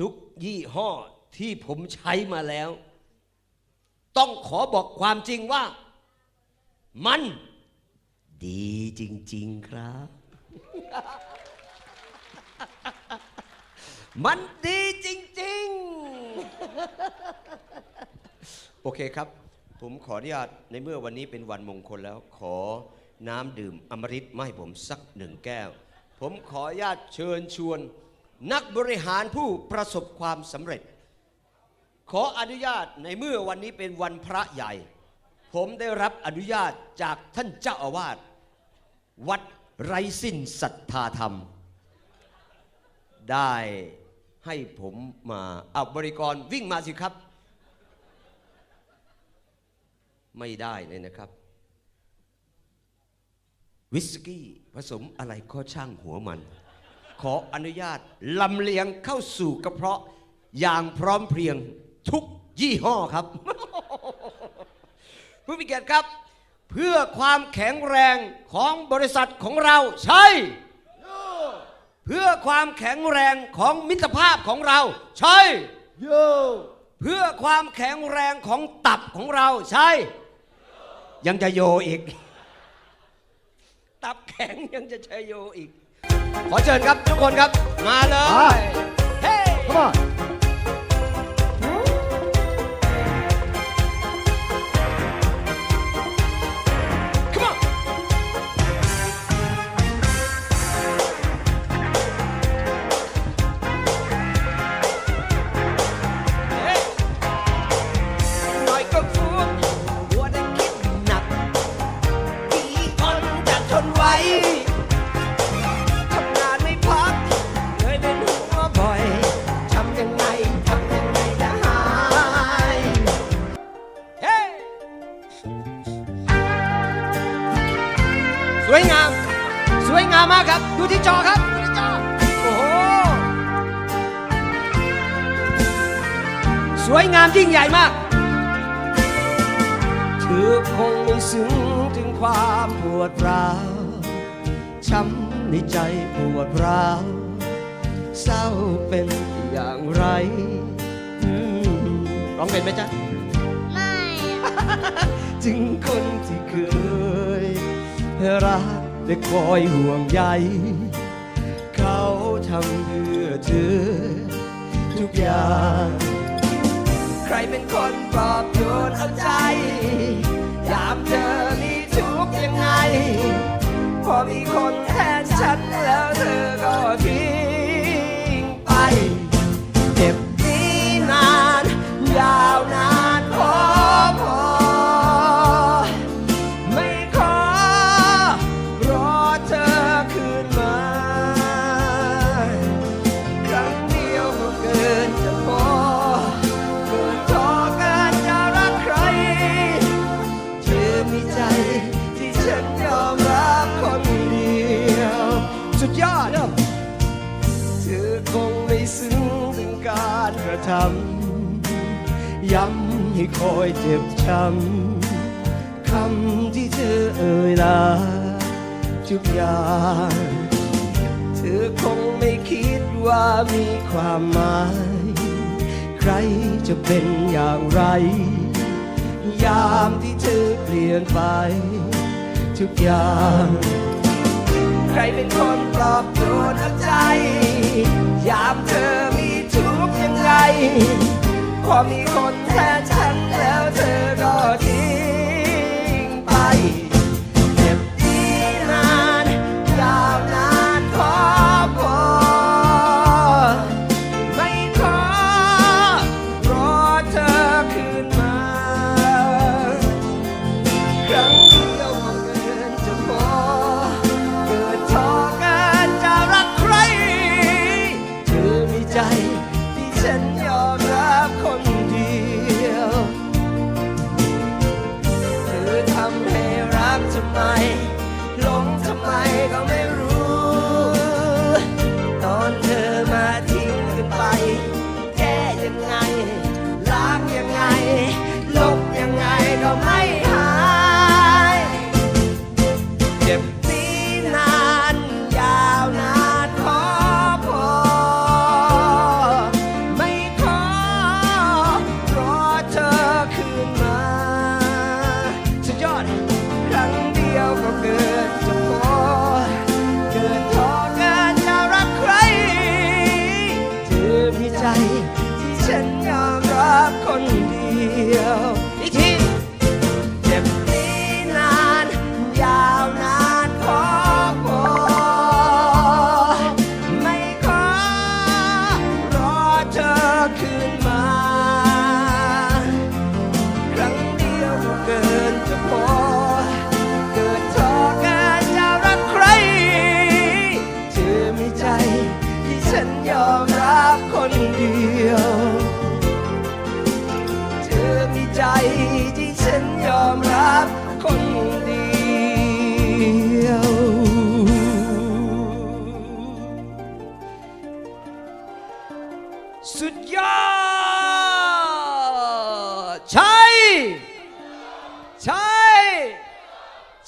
ทุกยี่ห้อที่ผมใช้มาแล้ว ต้องขอบอกความจริงว่า มัน ดีจริง ๆครับ มันดีจริง ๆ โอเคครับ ผมขออนุญาตในเมื่อวันนี้เป็นวันมงคลแล้ว ขอน้ำดื่มอมฤตมาให้ผมสักหนึ่งแก้ว ผมขออนุญาตเชิญชวน นักบริหารผู้ประสบความสำเร็จ ขออนุญาตในเมื่อวันนี้เป็นวันพระใหญ่ ผมได้รับอนุญาตจากท่านเจ้าอาวาสวัดไรสิ้นศรัทธาธรรม ได้ให้ผมมาเอาบริกรวิ่งมาสิครับ ไม่ได้เลยนะครับ วิสกี้ผสมอะไรก็ช่างหัวมัน ขออนุญาตลำเลียงเข้าสู่กระเพาะอย่างพร้อมเพรียงทุกยี่ห้อครับ ผู้มีเกียรติครับ เพื่อความแข็งแรงของบริษัทของเราใช่ เพื่อความแข็งแรงของมิตรภาพของเราใช่เพื่อความแข็งแรงของตับของเราใช่ ยังจะโยอีก ตับแข็งยังจะใช้โยอีก ขอเชิญครับทุกคนครับ มาเลย เฮ้ come on ขมอนหน่อยก็ฟุ้งหัวได้คิดหนักกี่คนจะทนไหว ที่จอครับดูที่จอโอ้โหสวยงามยิ่งใหญ่มาก เธอคงไม่ซึ้งถึงความปวดร้าวช้ำในใจปวดร้าวเศร้าเป็นอย่างไรอืมร้องเป็นไหมจ๊ะ ไม่ ถึงคนที่เคยรัก และคอยห่วงใย เขาทำเพื่อเธอ ทุกอย่าง ใครเป็นคนปลอบโยนเอาใจ ทำย้ำให้คอยเจ็บช้ำคำที่เธอเอ่ยลาทุกอย่างเธอคงไม่คิดว่ามีความหมาย ใครจะเป็นอย่างไร ยามที่เธอเปลี่ยนไป ทุกอย่างใครเป็นคนปลอบโยนเอาใจ ยามเธอ ไงพอมีคนแทนฉันแล้วเธอก็ทิ้งไป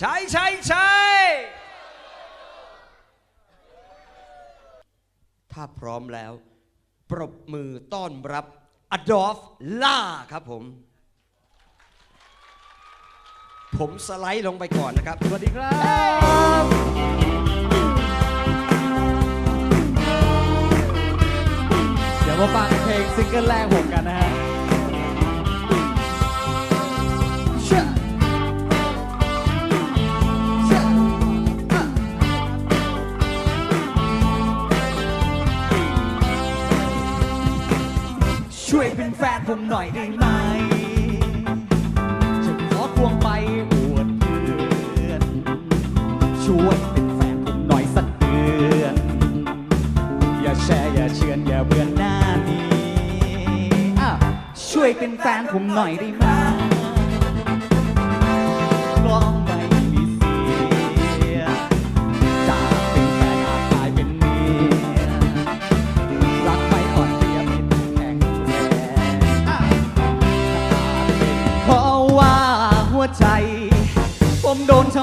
ใช่ใช่ใช่ถ้าพร้อมแล้ว ปรบมือต้อนรับอดอล์ฟล่าครับผม ผมสไลด์ลงไปก่อนนะครับ สวัสดีครับเดี๋ยวมาฟังเพลงซิงเกิลแรกผมกันนะฮะ น่อยได้ไหมจะขอควงไปอวดเพื่อน ช่วยเป็นแฟนผมหน่อยสักเดือน อย่าแชร์อย่าเชื่อนอย่าเบื่อหน้านี้อะช่วยเป็นแฟนผมหน่อยได้ไหมกล้อง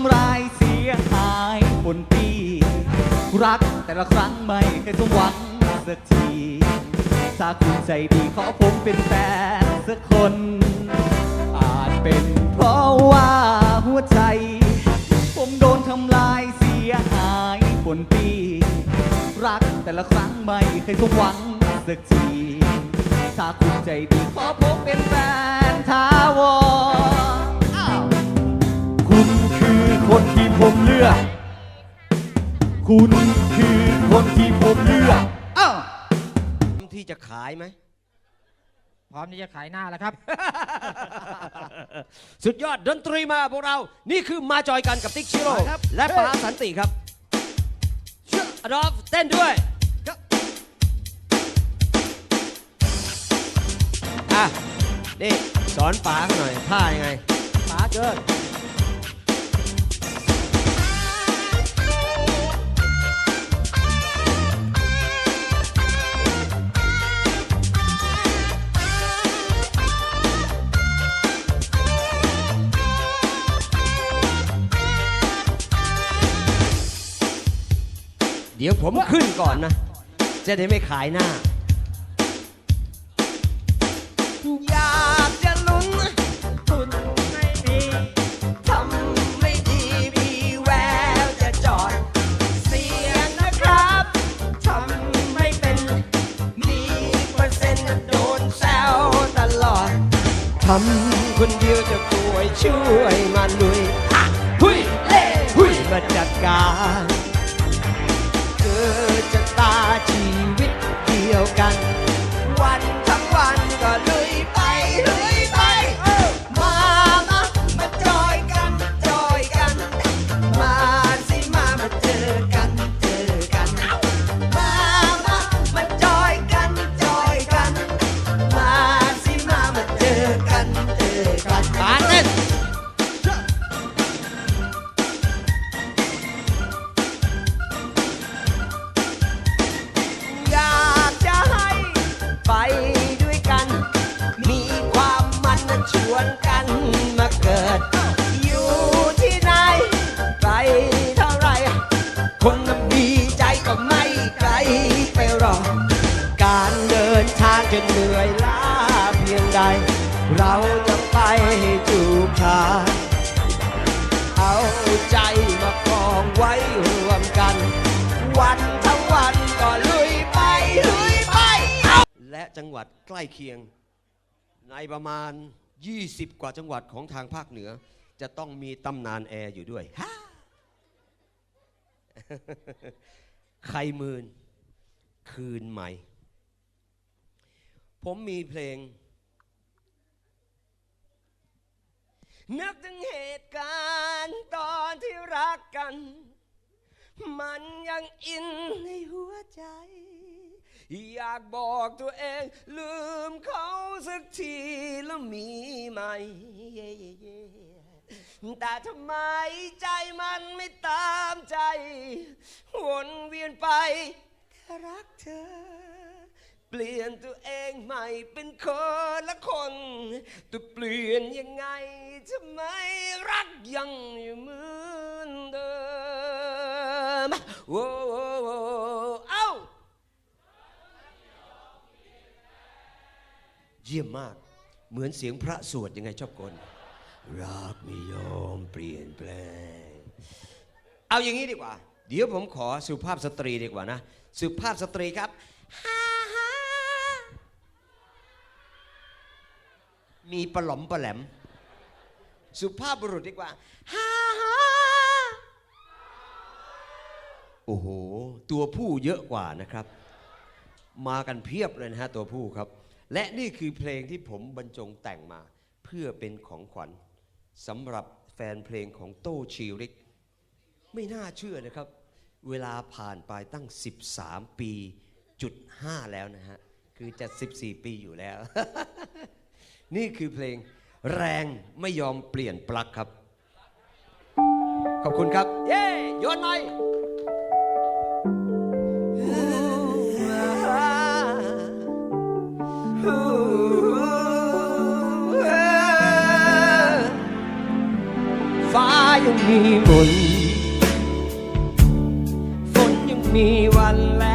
ำร้ายเสียหายบนปี รักแต่ละครั้งไม่เคยสมหวังสักทีถ้าคุณใจดีขอผมเป็นแฟนสักคน อาจเป็นเพราะว่าหัวใจ ผมโดนทำลายเสียหายบนปี รักแต่ละครั้งไม่เคยสมหวังสักทีถ้าคุณใจดีขอผมเป็นแฟน คุณคือคนที่ผมเลือกอ้าวที่จะขายไหม พร้อมที่จะขายหน้าแล้วครับ สุดยอดดนตรีมาพวกเรา นี่คือมาจอยกันกับติ๊กชิโร่ครับ และปาสันติครับเชื่ออดอล์ฟเต้นด้วยอะนี่สอนป๋าเขาหน่อยท่ายังไงป๋าเกิด เดี๋ยวผมขึ้นก่อนนะ จะได้ไม่ขายหน้า อยากจะลุ้นคุณไม่มีทำไม่ดีมีแววจะจอด เสียงนะครับทำไม่เป็น มีเปอร์เซ็นต์จะโดนแซวตลอดทำคนเดียวจะป่วยช่วยมาลุยอะหุยเล่หุยมาจัดการเกิดจะตา ชีวิตเดียวกัน วันทั้งวันก็ลุ้ จะเหนื่อยล้าเพียงใด เราจะไปให้ถูกทาเอาใจมากองไว้รวมกัน วันทั้งวันก็ลุยไปลุยไปเอาจังหวัดใกล้เคียง ในประมาณ 20 กว่าจังหวัดของทางภาคเหนือ จะต้องมีตำนานแอร์อยู่ด้วยฮะใครมืนคืนใหม่ ผมมีเพลง นึกถึงเหตุการณ์ตอนที่รักกัน มันยังอินในหัวใจ อยากบอกตัวเองลืมเขาสักทีแล้วมีไหม แต่ทำไมใจมันไม่ตามใจ วนเวียนไปรักเธอ เปลี่ยนตัวเองใหม่เป็นคนละคนตัวเปลี่ยนยังไงทำไมรักยังอยู่เหมือนเดิมโว้โว้โว้เอ้าเยี่ยมมาก เหมือนเสียงพระสวดยังไงชอบกลรักไม่ยอมเปลี่ยนแปลง เอาอย่างนี้ดีกว่า เดี๋ยวผมขอสุภาพสตรีดีกว่านะ สุภาพสตรีครับฮ่าฮ่า มีปลอมปลแหลม สุภาพบุรุษดีกว่าฮ่าฮ่าโอ้โห ตัวผู้เยอะกว่านะครับ มากันเพียบเลยนะฮะตัวผู้ครับ และนี่คือเพลงที่ผมบรรจงแต่งมา เพื่อเป็นของขวัญสำหรับแฟนเพลงของโต้ชีริก ไม่น่าเชื่อนะครับ เวลาผ่านไปตั้ง 13 ปีจุด5แล้วนะฮะ คือจะ 14 ปีอยู่แล้ว นี่คือเพลงแรงไม่ยอมเปลี่ยนปลั๊กครับ ขอบคุณครับ เย้โยนหน่อยฟ้ายังมีมนต์ฝนยังมีวันแล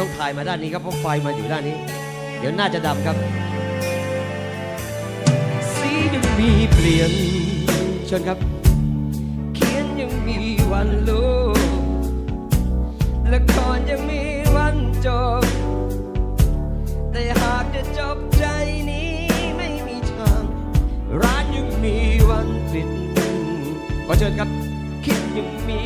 ต้องถ่ายมาด้านนี้ครับเพราะไฟมาอยู่ด้านนี้ เดี๋ยวน่าจะดำครับ สียังมีเปลี่ยนเชิญครับ เขียนยังมีวันลบละครยังมีวันจบ แต่หากจะจบใจนี้ไม่มีทาง ร้านยังมีวันปิดขอเชิญครับ คิดยังมี